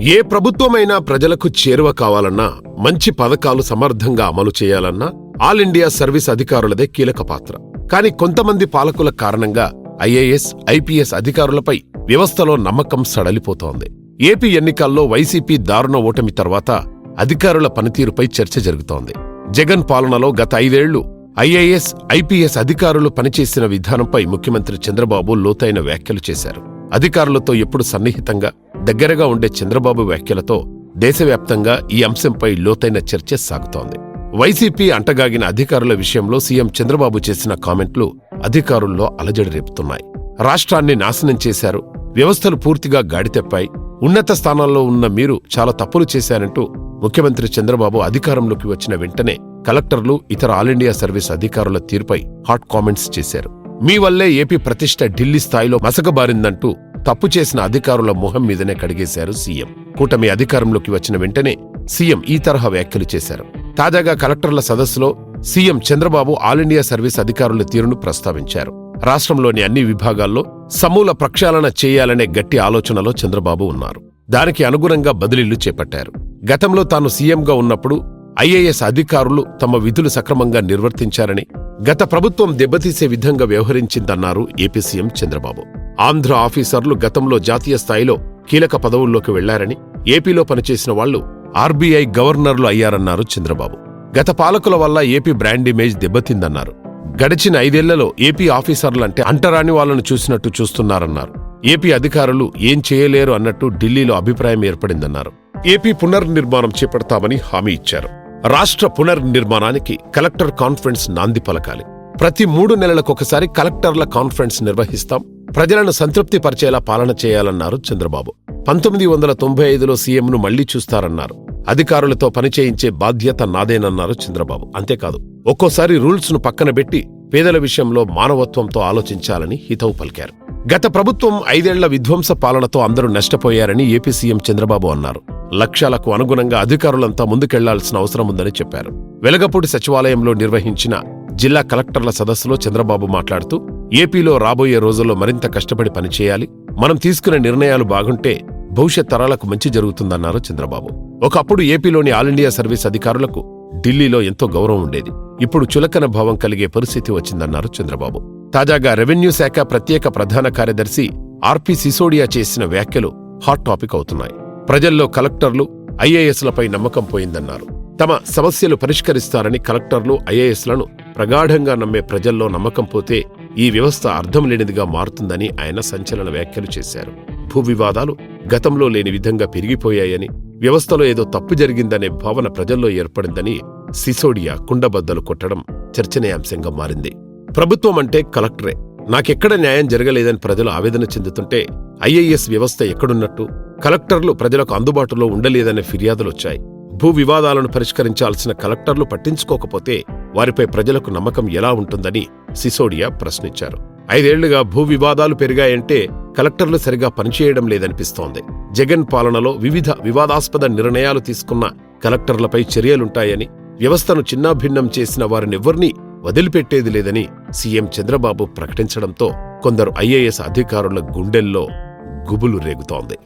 ఏ ప్రభుత్వమైనా ప్రజలకు చేరువ కావాలన్నా మంచి పథకాలు సమర్థంగా అమలు చేయాలన్నా ఆల్ ఇండియా సర్వీస్ అధికారులదే కీలక పాత్ర. కానీ కొంతమంది పాలకుల కారణంగా ఐఏఎస్ ఐపీఎస్ అధికారులపై వ్యవస్థలో నమ్మకం సడలిపోతోంది. ఏపీ ఎన్నికల్లో వైసీపీ దారుణ ఓటమి తర్వాత అధికారుల పనితీరుపై చర్చ జరుగుతోంది. జగన్ పాలనలో గత ఐదేళ్ళు ఐఏఎస్ ఐపీఎస్ అధికారులు పనిచేసిన విధానంపై ముఖ్యమంత్రి చంద్రబాబు లోతైన వ్యాఖ్యలు చేశారు. అధికారులతో ఎప్పుడు సన్నిహితంగా దగ్గరగా ఉండే చంద్రబాబు వ్యాఖ్యలతో దేశవ్యాప్తంగా ఈ అంశంపై లోతైన చర్చ సాగుతోంది. వైసీపీ అంటగాగిన అధికారుల విషయంలో సీఎం చంద్రబాబు చేసిన కామెంట్లు అధికారుల్లో అలజడి రేపుతున్నాయి. రాష్ట్రాన్ని నాశనం చేశారు వ్యవస్థలు పూర్తిగా గాడితెప్పాయి ఉన్నత స్థానాల్లో ఉన్న మీరు చాలా తప్పులు చేశారంటూ ముఖ్యమంత్రి చంద్రబాబు అధికారంలోకి వచ్చిన వెంటనే కలెక్టర్లు ఇతర ఆల్ ఇండియా సర్వీస్ అధికారుల తీరుపై హాట్ కామెంట్స్ చేశారు. మీ వల్లే ఏపీ ప్రతిష్ట ఢిల్లీ స్థాయిలో మసకబారిందంటూ తప్పు చేసిన అధికారుల మొహం మీదనే కడిగేశారు సీఎం. కూటమి అధికారంలోకి వచ్చిన వెంటనే సీఎం ఈ తరహా వ్యాఖ్యలు చేశారు. తాజాగా కలెక్టర్ల సదస్సులో CM Chandrababu all India service అధికారుల తీరును ప్రస్తావించారు. రాష్ట్రంలోని అన్ని విభాగాల్లో సమూల ప్రక్షాళన చేయాలనే గట్టి ఆలోచనలో చంద్రబాబు ఉన్నారు. దానికి అనుగుణంగా బదిలీలు చేపట్టారు. గతంలో తాను సీఎంగా ఉన్నప్పుడు ఐఏఎస్ అధికారులు తమ విధులు సక్రమంగా నిర్వర్తించారని గత ప్రభుత్వం దెబ్బతీసే విధంగా వ్యవహరించిందన్నారు ఏపీ సీఎం చంద్రబాబు. ఆంధ్ర ఆఫీసర్లు గతంలో జాతీయ స్థాయిలో కీలక పదవుల్లోకి వెళ్ళారని ఏపీలో పనిచేసిన వాళ్ళు ఆర్బీఐ గవర్నర్లు అయ్యారన్నారు చంద్రబాబు. గత పాలకుల వల్ల ఏపీ బ్రాండ్ ఇమేజ్ దెబ్బతిందన్నారు. గడిచిన ఐదేళ్ళలో ఏపీ ఆఫీసర్లంటే అంటరాని వాళ్ళను చూసినట్టు చూస్తున్నారన్నారు. ఏపీ అధికారులు ఏం చేయలేరు అన్నట్టు ఢిల్లీలో అభిప్రాయం ఏర్పడిందన్నారు. ఏపీ పునర్నిర్మాణం చేపడతామని హామీ ఇచ్చారు. రాష్ట్ర పునర్నిర్మాణానికి కలెక్టర్ కాన్ఫరెన్స్ నాంది పలకాలి. ప్రతి మూడు నెలలకొకసారి కలెక్టర్ల కాన్ఫరెన్స్ నిర్వహిస్తాం. ప్రజలను సంతృప్తి పరిచేలా పాలన చేయాలన్నారు చంద్రబాబు. పంతొమ్మిది వందల తొంభై ఐదులో సీఎంను మళ్ళీ చూస్తారన్నారు. అధికారులతో పనిచేయించే బాధ్యత నాదేనన్నారు చంద్రబాబు. అంతేకాదు ఒక్కోసారి రూల్స్ను పక్కన పెట్టి పేదల విషయంలో మానవత్వంతో ఆలోచించాలని హితవు పలికారు. గత ప్రభుత్వం ఐదేళ్ళ విధ్వంస పాలనతో అందరూ నష్టపోయారని ఏపీ సీఎం చంద్రబాబు అన్నారు. లక్ష్యాలకు అనుగుణంగా అధికారులంతా ముందుకెళ్ళాల్సిన అవసరం ఉందని చెప్పారు. వెలగపూడి సచివాలయంలో నిర్వహించిన జిల్లా కలెక్టర్ల సదస్సులో చంద్రబాబు మాట్లాడుతూ ఏపీలో రాబోయే రోజుల్లో మరింత కష్టపడి పనిచేయాలి. మనం తీసుకునే నిర్ణయాలు బాగుంటే భవిష్యత్ తరాలకు మంచి జరుగుతుందన్నారు చంద్రబాబు. ఒకప్పుడు ఏపీలోని ఆల్ ఇండియా సర్వీస్ అధికారులకు ఢిల్లీలో ఎంతో గౌరవం ఉండేది. ఇప్పుడు చులకన భావం కలిగే పరిస్థితి వచ్చిందన్నారు చంద్రబాబు. తాజాగా రెవెన్యూ శాఖ ప్రత్యేక ప్రధాన కార్యదర్శి ఆర్పి సిసోడియా చేసిన వ్యాఖ్యలు హాట్ టాపిక్ అవుతున్నాయి. ప్రజల్లో కలెక్టర్లు ఐఏఎస్లపై నమ్మకం పోయిందన్నారు. తమ సమస్యలు పరిష్కరిస్తారని కలెక్టర్లు ఐఏఎస్లను ప్రగాఢంగా నమ్మే ప్రజల్లో నమ్మకం పోతే ఈ వ్యవస్థ అర్థం లేనిదిగా మారుతుందని ఆయన సంచలన వ్యాఖ్యలు చేశారు. భూ వివాదాలు గతంలో లేని విధంగా పెరిగిపోయాయని వ్యవస్థలో ఏదో తప్పు జరిగిందనే భావన ప్రజల్లో ఏర్పడిందని సిసోడియా కుండబద్దలు కొట్టడం చర్చనీయాంశంగా మారింది. ప్రభుత్వం అంటే కలెక్టరే. నాకెక్కడ న్యాయం జరగలేదని ప్రజలు ఆవేదన చెందుతుంటే ఐఏఎస్ వ్యవస్థ ఎక్కడున్నట్టు కలెక్టర్లు ప్రజలకు అందుబాటులో ఉండలేదనే ఫిర్యాదులొచ్చాయి భూ వివాదాలను పరిష్కరించాల్సిన కలెక్టర్లు పట్టించుకోకపోతే వారిపై ప్రజలకు నమ్మకం ఎలా ఉంటుందని సిసోడియా ప్రశ్నించారు. ఐదేళ్ళుగా భూ వివాదాలు పెరిగాయంటే కలెక్టర్లు సరిగా పనిచేయడం లేదనిపిస్తోంది. జగన్ పాలనలో వివిధ వివాదాస్పద నిర్ణయాలు తీసుకున్న కలెక్టర్లపై చర్యలుంటాయని వ్యవస్థను చిన్నాభిన్నం చేసిన వారినివ్వర్నీ వదిలిపెట్టేది లేదని సీఎం చంద్రబాబు ప్రకటించడంతో కొందరు ఐఏఎస్ అధికారుల గుండెల్లో గుబులు రేగుతోంది.